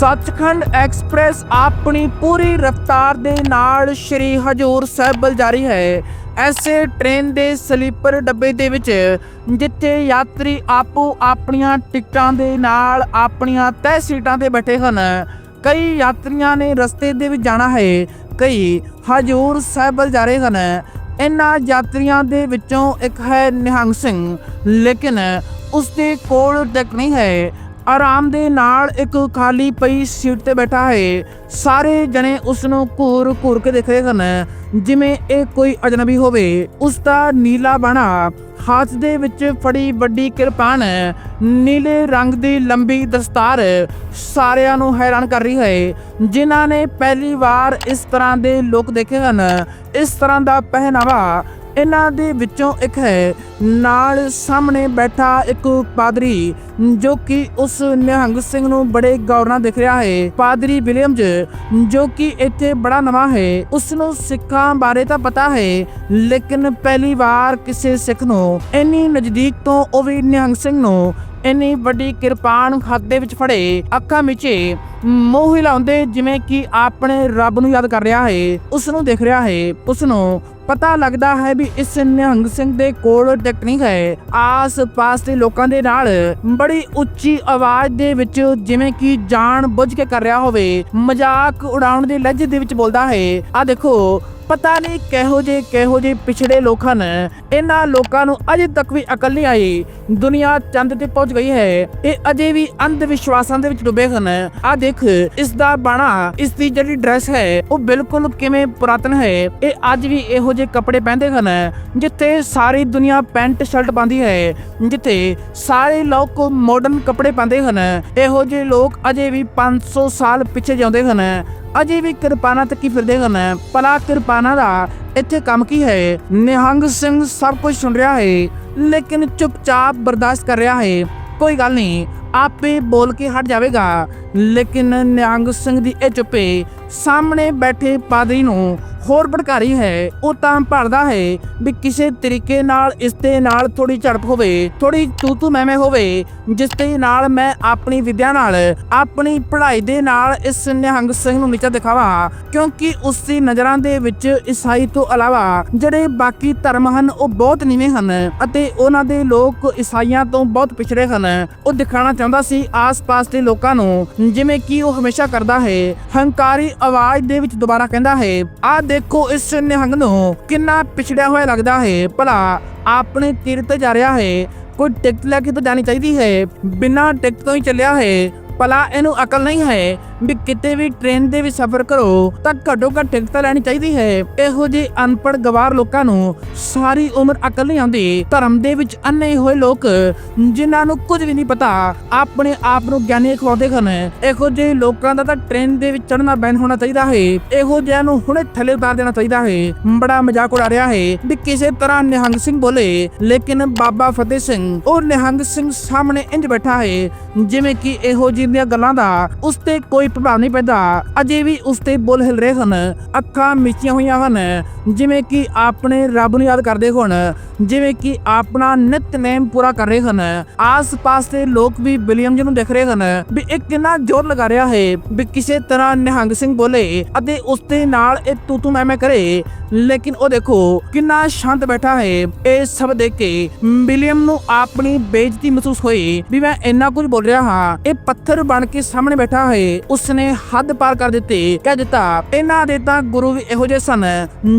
Sachkhand express ਆਪਣੀ ਪੂਰੀ ਰਫ਼ਤਾਰ ਦੇ ਨਾਲ ਸ਼੍ਰੀ ਹਜੂਰ ਸਾਹਿਬ ਵੱਲ ਜਾ ਰਹੀ ਹੈ। ਐਸੇ ਟ੍ਰੇਨ ਦੇ ਸਲੀਪਰ ਡੱਬੇ ਦੇ ਵਿੱਚ ਜਿੱਥੇ ਯਾਤਰੀ ਆਪੋ ਆਪਣੀਆਂ ਟਿਕਟਾਂ ਦੇ ਨਾਲ ਆਪਣੀਆਂ ਤੈਅ ਸੀਟਾਂ ਤੇ ਬੈਠੇ ਹਨ। ਕਈ ਯਾਤਰੀਆਂ ਨੇ ਰਸਤੇ ਦੇ ਵਿੱਚ ਜਾਣਾ ਹੈ। ਕਈ ਹਜੂਰ ਸਾਹਿਬ ਵੱਲ ਜਾ ਰਹੇ ਹਨ। ਇਹਨਾਂ ਯਾਤਰੀਆਂ ਦੇ ਵਿੱਚੋਂ ਇੱਕ ਹੈ ਨਿਹੰਗ ਸਿੰਘ, ਲੇਕਿਨ ਉਸ ਦੇ ਕੋਲ ਟਿਕਟ ਨਹੀਂ ਹੈ। ਆਰਾਮ ਦੇ ਨਾਲ ਇੱਕ ਖਾਲੀ ਪਈ ਸੀਟ ਤੇ ਬੈਠਾ ਹੈ। ਸਾਰੇ ਜਣੇ ਉਸ ਨੂੰ ਘੂਰ ਘੂਰ ਕੇ ਦੇਖ ਰਹੇ ਹਨ ਜਿਵੇਂ ਇਹ ਕੋਈ ਅਜਨਬੀ ਹੋਵੇ। ਉਸ ਦਾ ਨੀਲਾ ਬਾਣਾ ਹੱਥ ਦੇ ਵਿੱਚ ਫੜੀ ਵੱਡੀ ਕਿਰਪਾਨ। ਨੀਲੇ ਰੰਗ ਦੀ ਲੰਬੀ ਦਸਤਾਰ ਸਾਰਿਆਂ ਨੂੰ ਹੈਰਾਨ ਕਰ ਰਹੀ ਹੈ। ਜਿਨ੍ਹਾਂ ਨੇ ਪਹਿਲੀ ਵਾਰ ਇਸ ਤਰ੍ਹਾਂ ਦੇ ਲੋਕ ਦੇਖੇ ਹਨ। ਇਸ ਤਰ੍ਹਾਂ ਦਾ ਪਹਿਨਾਵਾ ਇਹਨਾਂ ਦੇ ਵਿੱਚੋਂ ਇੱਕ ਹੈ। ਨਾਲ ਸਾਹਮਣੇ ਬੈਠਾ ਇੱਕ ਪਾਦਰੀ, ਜੋ ਕਿ ਉਸ ਨਿਹੰਗ ਸਿੰਘ ਨੂੰ ਬੜੇ ਗੌਰ ਨਾਲ ਦੇਖ ਰਿਹਾ ਹੈ। ਪਾਦਰੀ ਵਿਲੀਅਮਜ਼, ਜੋ ਕਿ ਇੱਥੇ ਬੜਾ ਨਵਾਂ ਹੈ। ਉਸ ਨੂੰ ਸਿੱਖਾਂ ਬਾਰੇ ਤਾਂ ਪਤਾ ਹੈ, ਲੇਕਿਨ ਪਹਿਲੀ ਵਾਰ ਕਿਸੇ ਸਿੱਖ ਨੂੰ, ਇੰਨੀ ਨਜ਼ਦੀਕ ਤੋਂ ਉਹ ਵੀ ਨਿਹੰਗ ਸਿੰਘ ਨੂੰ, ਇੰਨੀ ਵੱਡੀ ਕਿਰਪਾਨ ਹੱਥ ਦੇ ਵਿੱਚ ਫੜੇ। ਅੱਖਾਂ ਮਿਚੇ ਮੂੰਹ ਹਿਲਾਉਂਦੇ ਜਿਵੇਂ ਕਿ ਆਪਣੇ ਰੱਬ ਨੂੰ ਯਾਦ ਕਰ ਰਿਹਾ ਹੈ। ਉਸ ਨੂੰ ਦੇਖ ਰਿਹਾ ਹੈ। ਉਸ ਨੂੰ ਪਤਾ ਲੱਗਦਾ ਹੈ ਵੀ ਇਸ ਨਿਹੰਗ ਸਿੰਘ ਦੇ ਕੋਲ ਟਿਕਟ ਹੈ। ਆਸ-ਪਾਸ ਦੇ ਲੋਕਾਂ ਦੇ ਨਾਲ ਬੜੀ ਉੱਚੀ ਆਵਾਜ਼ ਦੇ ਵਿੱਚ ਜਿਵੇਂ ਕਿ ਜਾਣ ਬੁੱਝ ਕੇ ਕਰ ਰਿਹਾ ਹੋਵੇ। ਮਜ਼ਾਕ ਉਡਾਉਣ ਦੇ ਲਹਿਜੇ ਦੇ ਵਿੱਚ ਬੋਲਦਾ ਹੈ। ਆ ਦੇਖੋ ਪਤਾ ਨਹੀਂ ਕਿਹੋ ਜੇ ਕਿਹੋ ਜੇ ਪਿਛੜੇ ਲੋਕ ਹਨ ਇਹਨਾਂ ਲੋਕਾਂ ਨੂੰ ਅਜੇ ਤੱਕ ਵੀ ਅਕਲ ਨਹੀਂ ਆਈ। ਦੁਨੀਆ ਚੰਦ ਤੇ ਪਹੁੰਚ ਗਈ ਹੈ। ਇਹ ਅਜੇ ਵੀ ਅੰਧ ਵਿਸ਼ਵਾਸਾਂ ਦੇ ਵਿੱਚ ਡੁੱਬੇ ਹਨ। ਆ ਦੇਖ, ਇਸ ਦਾ ਬਾਣਾ, ਇਸ ਦੀ ਜਿਹੜੀ ਡਰੈਸ ਹੈ, ਉਹ ਬਿਲਕੁਲ ਕਿਵੇਂ ਪੁਰਾਤਨ ਹੈ। ਇਹ ਅੱਜ ਵੀ ਇਹੋ ਜਿਹੇ ਕੱਪੜੇ ਪਹਿਨਦੇ ਹਨ, ਜਿੱਥੇ ਸਾਰੀ ਦੁਨੀਆ ਪੈਂਟ ਸ਼ਰਟ ਪਾਉਂਦੀ ਹੈ, ਜਿੱਥੇ ਸਾਰੇ ਲੋਕ ਮਾਡਰਨ ਕੱਪੜੇ ਪਾਉਂਦੇ ਹਨ। ਇਹੋ ਜਿਹੇ ਲੋਕ ਅਜੇ ਵੀ 500 ਸਾਲ ਪਿੱਛੇ ਜਾਂਦੇ ਹਨ। ਅਜੇ ਵੀ ਕਿਰਪਾਨਾ ਤੱਕ ਫਿਰਦੇ ਹਨ। ਭਲਾ ਕਿਰਪਾਨਾ ਦਾ ਇੱਥੇ ਕੰਮ ਕੀ ਹੈ? ਨਿਹੰਗ ਸਿੰਘ ਸਭ ਕੁਝ ਸੁਣ ਰਿਹਾ ਹੈ, ਲੇਕਿਨ ਚੁੱਪਚਾਪ ਬਰਦਾਸ਼ਤ ਕਰ ਰਿਹਾ ਹੈ। ਕੋਈ ਗੱਲ ਨਹੀਂ, ਆਪੇ ਬੋਲ ਕੇ ਹਟ ਜਾਵੇਗਾ। ਲੇਕਿਨ ਨਿਹੰਗ ਸਿੰਘ ਦੀ ਇਹ ਚੁੱਪੇ ਸਾਹਮਣੇ ਬੈਠੇ ਪਾਦਰੀ ਨੂੰ ਹੋਰ ਭੜਕਾਰੀ ਹੈ, ਉਹ ਤਾਂ ਭਰਦਾ ਹੈ ਵੀ ਕਿਸੇ ਤਰੀਕੇ ਨਾਲ ਇਸ ਦੇ ਨਾਲ ਥੋੜੀ ਝੜਪ ਹੋਵੇ ਥੋੜੀ ਤੂ ਤੂ ਮੈਂ ਮੈਂ ਹੋਵੇ, ਜਿਸ ਦੇ ਨਾਲ ਮੈਂ ਆਪਣੀ ਵਿਦਿਆ ਨਾਲ, ਆਪਣੀ ਪੜ੍ਹਾਈ ਦੇ ਨਾਲ ਇਸ ਨਿਹੰਗ ਸਿੰਘ ਨੂੰ ਨੀਚਾ ਦਿਖਾਵਾਂ, ਕਿਉਂਕਿ ਉਸ ਦੀ ਨਜ਼ਰਾਂ ਦੇ ਵਿੱਚ ਈਸਾਈ ਤੋਂ ਇਲਾਵਾ ਜਿਹੜੇ ਬਾਕੀ ਧਰਮ ਹਨ, ਉਹ ਬਹੁਤ ਨੀਵੇਂ ਹਨ ਅਤੇ ਉਹਨਾਂ ਦੇ ਲੋਕ ਈਸਾਈਆਂ ਤੋਂ ਬਹੁਤ ਪਿਛੜੇ ਹਨ। ਉਹ ਦਿਖਾਉਣਾ ਚਾਹੁੰਦਾ ਸੀ ਆਸ-ਪਾਸ ਦੇ ਲੋਕਾਂ ਨੂੰ, ਜਿਵੇਂ ਕਿ ਉਹ ਹਮੇਸ਼ਾ ਕਰਦਾ ਹੈ, ਹੰਕਾਰੀ ਆਵਾਜ਼ ਦੇ ਵਿੱਚ ਦੁਬਾਰਾ ਕਹਿੰਦਾ ਹੈ, ਆ ਦੇਖੋ ਇਸ ਨਿਹੰਗ ਨੂੰ ਕਿੰਨਾ ਪਿਛੜਿਆ ਹੋਇਆ ਲੱਗਦਾ ਹੈ। ਭਲਾ ਆਪਣੇ ਤੀਰ ਤੇ ਜਾ ਰਿਹਾ ਹੈ। ਕੋਈ ਟਿਕਟ ਲੈ ਕੇ ਤਾਂ ਜਾਣੀ ਚਾਹੀਦੀ ਹੈ। ਬਿਨਾਂ ਟਿਕਟ ਤੋਂ ਹੀ ਚੱਲਿਆ ਹੈ। ਭਲਾ ਇਹਨੂੰ ਅਕਲ ਨਹੀਂ ਹੈ। ਵੀ ਕਿਤੇ ਵੀ ਟ੍ਰੇਨ ਦੇ ਵਿੱਚ ਸਫ਼ਰ ਕਰੋ, ਤਾਂ ਘੱਟੋ ਘੱਟ ਟਿਕਟ ਲੈਣੀ ਚਾਹੀਦੀ ਹੈ। ਇਹੋ ਜਿਹੇ ਅਨਪੜ੍ਹ ਗਵਾਰ ਲੋਕਾਂ ਨੂੰ ਸਾਰੀ ਉਮਰ ਅਕਲ ਨਹੀਂ ਆਉਂਦੀ। ਧਰਮ ਦੇ ਵਿੱਚ ਅੰਨੇ ਹੋਏ ਲੋਕ, ਜਿਨ੍ਹਾਂ ਨੂੰ ਕੁਝ ਵੀ ਨਹੀਂ ਪਤਾ, ਆਪਣੇ ਆਪ ਨੂੰ ਗਿਆਨੀ ਖਵਾਉਂਦੇ ਹਨ। ਇਹੋ ਜਿਹੇ ਲੋਕਾਂ ਦਾ ਤਾਂ ਟ੍ਰੇਨ ਦੇ ਵਿੱਚ ਚੜ੍ਹਨਾ ਬੈਨ ਹੋਣਾ ਚਾਹੀਦਾ ਹੈ। ਇਹੋ ਜਿਹਿਆਂ ਨੂੰ ਹੁਣੇ ਥੱਲੇ ਉਤਾਰ ਦੇਣਾ ਚਾਹੀਦਾ ਹੈ। ਬੜਾ ਮਜ਼ਾਕ ਉਡਾ ਰਿਹਾ ਹੈ ਵੀ ਕਿਸੇ ਤਰ੍ਹਾਂ ਨਿਹੰਗ ਸਿੰਘ ਬੋਲੇ, ਲੇਕਿਨ ਬਾਬਾ ਫਤਿਹ ਸਿੰਘ, ਉਹ ਨਿਹੰਗ ਸਿੰਘ ਸਾਹਮਣੇ ਇੰਜ ਬੈਠਾ ਹੈ, ਜਿਵੇਂ ਕਿ ਇਹੋ ਜਿਹੀਆਂ ਗੱਲਾਂ ਦਾ ਉਸ ਤੇ ਕੋਈ ਪ੍ਰਭਾਵ ਨਹੀਂ ਪੈਂਦਾ। ਅਜੇ ਵੀ ਉਸ ਤੇ ਬੁੱਲ ਹਿਲ ਰਹੇ ਹਨ। ਅੱਖਾਂ ਮੀਚੀਆਂ ਹੋਈਆਂ ਹਨ। ਜਿਵੇਂ ਕਿ ਆਪਣੇ ਰੱਬ ਨੂੰ ਯਾਦ ਕਰਦੇ ਹੋਣ। ਜਿਵੇਂ ਕਿ ਆਪਣਾ ਨਿਤਨੇਮ ਪੂਰਾ ਕਰ ਰਹੇ ਹਨ। ਆਸ-ਪਾਸ ਦੇ ਲੋਕ ਵੀ ਵਿਲੀਅਮ ਜੀ ਨੂੰ ਦੇਖ ਰਹੇ ਹਨ ਵੀ ਇਹ ਕਿੰਨਾ ਜ਼ੋਰ ਲਗਾ ਰਿਹਾ ਹੈ ਵੀ ਕਿਸੇ ਤਰ੍ਹਾਂ ਨਿਹੰਗ ਸਿੰਘ ਬੋਲੇ ਅਤੇ ਉਸ ਦੇ ਨਾਲ ਇਹ ਤੂ ਤੂ ਮੈਂ ਮੈਂ ਕਰੇ। ਲੇਕਿਨ ਉਹ ਦੇਖੋ, ਕਿੰਨਾ ਸ਼ਾਂਤ ਬੈਠਾ ਹੈ। ਇਹ ਸਭ ਦੇਖ ਕੇ ਵਿਲੀਅਮ ਨੂੰ ਆਪਣੀ ਬੇਇੱਜ਼ਤੀ ਮਹਿਸੂਸ ਹੋਈ ਵੀ ਮੈਂ ਇੰਨਾ ਕੁਝ ਬੋਲ ਰਿਹਾ ਹਾਂ। ਇਹ ਪੱਥਰ ਬਣ ਕੇ ਸਾਹਮਣੇ ਬੈਠਾ ਹੈ। ਉਸਨੇ ਹੱਦ ਪਾਰ ਕਰ ਦਿੱਤੀ। ਕਹਿ ਦਿੱਤਾ, ਇਹਨਾਂ ਦੇ ਤਾਂ ਗੁਰੂ ਵੀ ਇਹੋ ਜਿਹੇ ਸਨ,